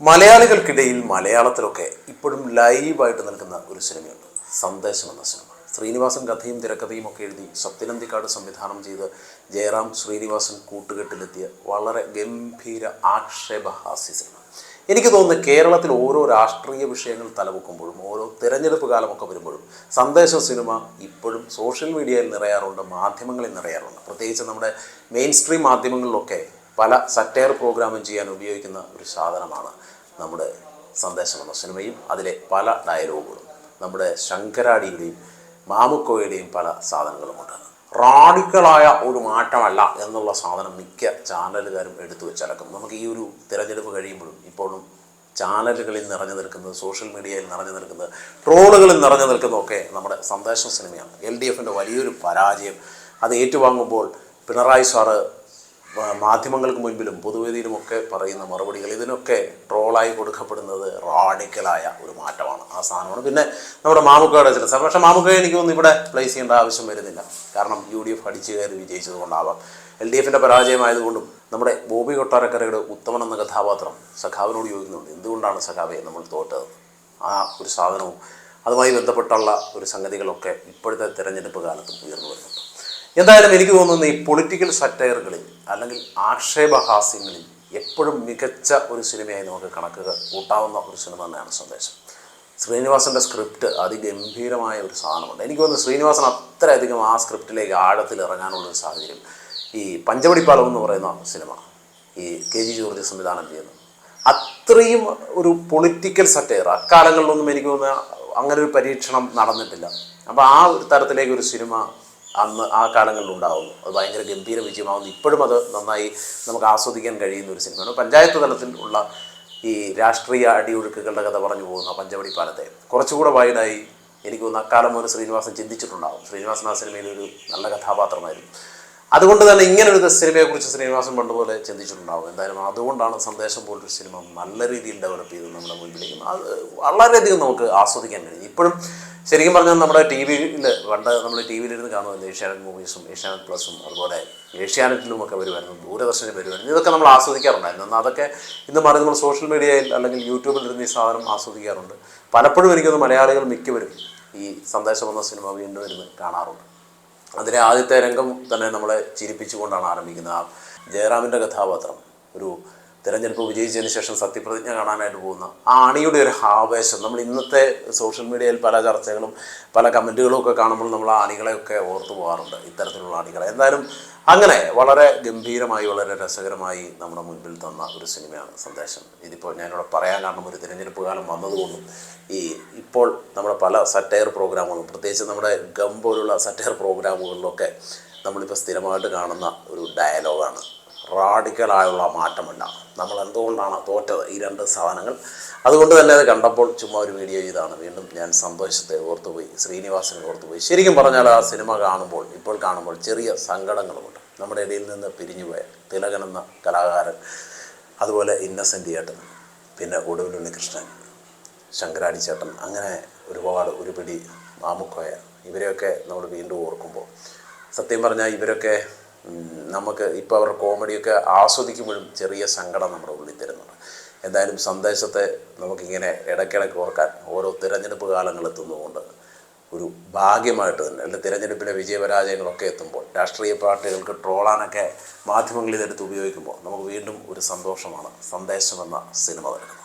മലയാളികൾക്കിടയിൽ മലയാളത്തിലൊക്കെ ഇപ്പോഴും ലൈവായിട്ട് നിൽക്കുന്ന ഒരു സിനിമയുണ്ട്. സന്ദേശം എന്ന സിനിമ. ശ്രീനിവാസൻ കഥയും തിരക്കഥയും ഒക്കെ എഴുതി സത്യനന്തിക്കാട് സംവിധാനം ചെയ്ത് ജയറാം ശ്രീനിവാസൻ കൂട്ടുകെട്ടിലെത്തിയ വളരെ ഗംഭീര ആക്ഷേപഹാസ്യ സിനിമ. എനിക്ക് തോന്നുന്നു കേരളത്തിൽ ഓരോ രാഷ്ട്രീയ വിഷയങ്ങൾ തലവെക്കുമ്പോഴും ഓരോ തിരഞ്ഞെടുപ്പ് കാലമൊക്കെ വരുമ്പോഴും സന്ദേശ സിനിമ ഇപ്പോഴും സോഷ്യൽ മീഡിയയിൽ നിറയാറുണ്ട് മാധ്യമങ്ങളിൽ നിറയാറുണ്ട്. പ്രത്യേകിച്ച് നമ്മുടെ മെയിൻ സ്ട്രീം മാധ്യമങ്ങളിലൊക്കെ പല സറ്റയർ പ്രോഗ്രാമും ചെയ്യാൻ ഉപയോഗിക്കുന്ന ഒരു സാധനമാണ് നമ്മുടെ സന്ദേശം എന്ന സിനിമയും അതിലെ പല ഡയലോഗുകളും. നമ്മുടെ ശങ്കരാടിയുടെയും മാമുക്കോയുടെയും പല സാധനങ്ങളുമുണ്ട്. റാഡിക്കളായ ഒരു മാറ്റമല്ല എന്നുള്ള സാധനം മിക്ക ചാനലുകാരും എടുത്തു വെച്ചിറക്കും നമുക്ക് ഈ ഒരു തിരഞ്ഞെടുപ്പ് കഴിയുമ്പോഴും ഇപ്പോഴും ചാനലുകളിൽ നിറഞ്ഞു നിൽക്കുന്നത് സോഷ്യൽ മീഡിയയിൽ നിറഞ്ഞു നിൽക്കുന്നത് ട്രോളുകളിൽ നിറഞ്ഞു നിൽക്കുന്നതൊക്കെ നമ്മുടെ സന്ദേശം സിനിമയാണ്. എൽ ഡി എഫിന്റെ വലിയൊരു പരാജയം. അത് ഏറ്റുവാങ്ങുമ്പോൾ പിണറായി സാറ് മാധ്യമങ്ങൾക്ക് മുൻപിലും പൊതുവേദിയിലുമൊക്കെ പറയുന്ന മറുപടികൾ ഇതിനൊക്കെ ട്രോളായി കൊടുക്കപ്പെടുന്നത് റാഡിക്കലായ ഒരു മാറ്റമാണ്. ആ സാധനമാണ്. പിന്നെ നമ്മുടെ മാമുക്കയുടെ ചില സ്ഥലം പക്ഷേ മാമുക്കയെ എനിക്ക് തോന്നുന്നു ഇവിടെ പ്ലേസ് ചെയ്യേണ്ട ആവശ്യം വരുന്നില്ല. കാരണം യു ഡി എഫ് അടിച്ചു കയറി വിജയിച്ചത് കൊണ്ടാവാം എൽ ഡി എഫിന്റെ പരാജയമായതുകൊണ്ടും നമ്മുടെ ബോബി കൊട്ടാരക്കരയുടെ ഉത്തമൻ എന്ന കഥാപാത്രം സഖാവിനോട് ചോദിക്കുന്നുണ്ട് എന്തുകൊണ്ടാണ് സഖാവെ നമ്മൾ തോറ്റത്? ആ ഒരു സാധനവും അതുമായി ബന്ധപ്പെട്ടുള്ള ഒരു സംഗതികളൊക്കെ ഇപ്പോഴത്തെ തിരഞ്ഞെടുപ്പ് കാലത്തും ഉയർന്നു വരുന്നുണ്ട്. എന്തായാലും എനിക്ക് തോന്നുന്നു ഈ പൊളിറ്റിക്കൽ സറ്റയറുകളിൽ അല്ലെങ്കിൽ ആക്ഷേപഹാസ്യങ്ങളിൽ എപ്പോഴും മികച്ച ഒരു സിനിമയായി നമുക്ക് കണക്ക് കൂട്ടാവുന്ന ഒരു സിനിമ തന്നെയാണ് സന്ദേശം. ശ്രീനിവാസന്റെ സ്ക്രിപ്റ്റ് അതിഗംഭീരമായ ഒരു സാധനമുണ്ട്. എനിക്ക് തോന്നുന്നു ശ്രീനിവാസൻ അത്രയധികം ആ സ്ക്രിപ്റ്റിലേക്ക് ആഴത്തിൽ ഇറങ്ങാനുള്ള ഒരു സാഹചര്യം ഈ പഞ്ചവടിപ്പാലം എന്ന് പറയുന്ന സിനിമ ഈ കെ ജി ജോർജ് സംവിധാനം ചെയ്യുന്നു. അത്രയും ഒരു പൊളിറ്റിക്കൽ സറ്റയർ. അക്കാലങ്ങളിലൊന്നും എനിക്ക് തോന്നുന്ന അങ്ങനെ ഒരു പരീക്ഷണം നടന്നിട്ടില്ല. അപ്പോൾ ആ ഒരു തരത്തിലേക്ക് ഒരു സിനിമ അന്ന് ആ കാലങ്ങളിൽ ഉണ്ടാവുന്നു അത് ഭയങ്കര ഗംഭീര വിജയമാകുന്നു ഇപ്പോഴും അത് നന്നായി നമുക്ക് ആസ്വദിക്കാൻ കഴിയുന്ന ഒരു സിനിമയാണ്. പഞ്ചായത്ത് തലത്തിൽ ഉള്ള ഈ രാഷ്ട്രീയ അടിയൊഴുക്കുകളുടെ കഥ പറഞ്ഞു പോകുന്ന പഞ്ചവടി പാലത്തെ. കുറച്ചുകൂടെ വൈഡായി എനിക്ക് തോന്നുന്നു അക്കാലം മുതൽ ശ്രീനിവാസൻ ചിന്തിച്ചിട്ടുണ്ടാകും ശ്രീനിവാസൻ ആ സിനിമയിൽ ഒരു നല്ല കഥാപാത്രമായിരുന്നു. അതുകൊണ്ട് തന്നെ ഇങ്ങനൊരു സിനിമയെക്കുറിച്ച് ശ്രീനിവാസൻ പണ്ടുപോലെ ചിന്തിച്ചിട്ടുണ്ടാവും. എന്തായാലും അതുകൊണ്ടാണ് സന്ദേശം പോലൊരു സിനിമ നല്ല രീതിയിൽ ഡെവലപ്പ് ചെയ്ത് നമ്മുടെ മുൻപിലേക്ക്. അത് വളരെയധികം നമുക്ക് ആസ്വദിക്കാൻ കഴിയും ഇപ്പോഴും ശരിക്കും പറഞ്ഞാൽ നമ്മുടെ ടി വിയിൽ പണ്ട് നമ്മൾ ടി വിയിലിരുന്ന് കാണുമല്ലോ ഏഷ്യാനെറ്റ് മൂവീസും ഏഷ്യാനെറ്റ് പ്ലസും അതുപോലെ ഏഷ്യാനെറ്റിലും ഒക്കെ വരുമായിരുന്നു ദൂരദർശന വരുമായിരുന്നു. ഇതൊക്കെ നമ്മൾ ആസ്വദിക്കാറുണ്ടായിരുന്നു. എന്നാൽ അതൊക്കെ ഇന്ന് മാറി നമ്മൾ സോഷ്യൽ മീഡിയയിൽ അല്ലെങ്കിൽ യൂട്യൂബിൽ ഇരുന്ന് ഈ സാധനം ആസ്വദിക്കാറുണ്ട്. പലപ്പോഴും എനിക്കൊന്ന് മലയാളികൾ മിക്കവരും ഈ സന്ദേശം എന്ന സിനിമ വീണ്ടും ഇരുന്ന് കാണാറുണ്ട്. അതിലെ ആദ്യത്തെ രംഗം തന്നെ നമ്മളെ ചിരിപ്പിച്ചുകൊണ്ടാണ് ആരംഭിക്കുന്നത് ആ ജയറാമിന്റെ കഥാപാത്രം. ഒരു തിരഞ്ഞെടുപ്പ് വിജയിച്ചതിന് ശേഷം സത്യപ്രതിജ്ഞ കാണാനായിട്ട് പോകുന്ന ആ അണിയുടെ ഒരു ആവേശം. നമ്മൾ ഇന്നത്തെ സോഷ്യൽ മീഡിയയിൽ പല ചർച്ചകളും പല കമന്റുകളും ഒക്കെ കാണുമ്പോൾ നമ്മൾ ആ അണികളെയൊക്കെ ഓർത്തു പോകാറുണ്ട്. ഇത്തരത്തിലുള്ള അണികളെ എന്തായാലും അങ്ങനെ വളരെ ഗംഭീരമായി വളരെ രസകരമായി നമ്മുടെ മുൻപിൽ തന്ന ഒരു സിനിമയാണ് സന്ദേശം. ഇതിപ്പോൾ ഞാനിവിടെ പറയാൻ കാരണം ഒരു തിരഞ്ഞെടുപ്പ് കാലം വന്നതുകൊണ്ടും ഈ ഇപ്പോൾ നമ്മുടെ പല സറ്റയർ പ്രോഗ്രാമുകളും പ്രത്യേകിച്ച് നമ്മുടെ ഗം പോലുള്ള സറ്റയർ പ്രോഗ്രാമുകളിലൊക്കെ നമ്മളിപ്പോൾ സ്ഥിരമായിട്ട് കാണുന്ന ഒരു ഡയലോഗാണ്. റാഡിക്കലായുള്ള മാറ്റമില്ല. നമ്മൾ എന്തുകൊണ്ടാണ് തോറ്റത്? ഈ രണ്ട് സാധനങ്ങൾ. അതുകൊണ്ട് തന്നെ അത് കണ്ടപ്പോൾ ചുമ്മാ ഒരു വീഡിയോ ചെയ്താണ്. വീണ്ടും ഞാൻ സന്തോഷത്തെ ഓർത്തുപോയി. ശ്രീനിവാസനെ ഓർത്തുപോയി. ശരിക്കും പറഞ്ഞാൽ ആ സിനിമ കാണുമ്പോൾ ഇപ്പോൾ കാണുമ്പോൾ ചെറിയ സങ്കടങ്ങളുമുണ്ട്. നമ്മുടെ ഇടയിൽ നിന്ന് പിരിഞ്ഞുപോയ തിലകൻ എന്ന കലാകാരൻ അതുപോലെ ഇന്നസെന്റ് ചേട്ടൻ പിന്നെ ഒടുവിൽ ഉണ്ണികൃഷ്ണൻ ശങ്കരാടി ചേട്ടൻ അങ്ങനെ ഒരുപാട് ഒരു പിടി മാമുക്കോയ. ഇവരെയൊക്കെ നമ്മൾ വീണ്ടും ഓർക്കുമ്പോൾ. സത്യം പറഞ്ഞാൽ ഇവരൊക്കെ നമുക്ക് ഇപ്പോൾ അവരുടെ കോമഡിയൊക്കെ ആസ്വദിക്കുമ്പോഴും ചെറിയ സങ്കടം നമ്മുടെ ഉള്ളിൽ തരുന്നുണ്ട്. എന്തായാലും സന്ദേശത്തെ നമുക്കിങ്ങനെ ഇടയ്ക്കിടയ്ക്ക് ഓർക്കാൻ ഓരോ തിരഞ്ഞെടുപ്പ് കാലങ്ങൾ എത്തുന്നതുകൊണ്ട് ഒരു ഭാഗ്യമായിട്ട് തന്നെ അല്ലെങ്കിൽ തിരഞ്ഞെടുപ്പിലെ വിജയപരാജയങ്ങളൊക്കെ എത്തുമ്പോൾ രാഷ്ട്രീയ പാർട്ടികൾക്ക് ട്രോളാനൊക്കെ മാധ്യമങ്ങളിൽ ഇതെടുത്ത് ഉപയോഗിക്കുമ്പോൾ നമുക്ക് വീണ്ടും ഒരു സന്തോഷമാണ് സന്ദേശമെന്ന സിനിമ വരുന്നത്.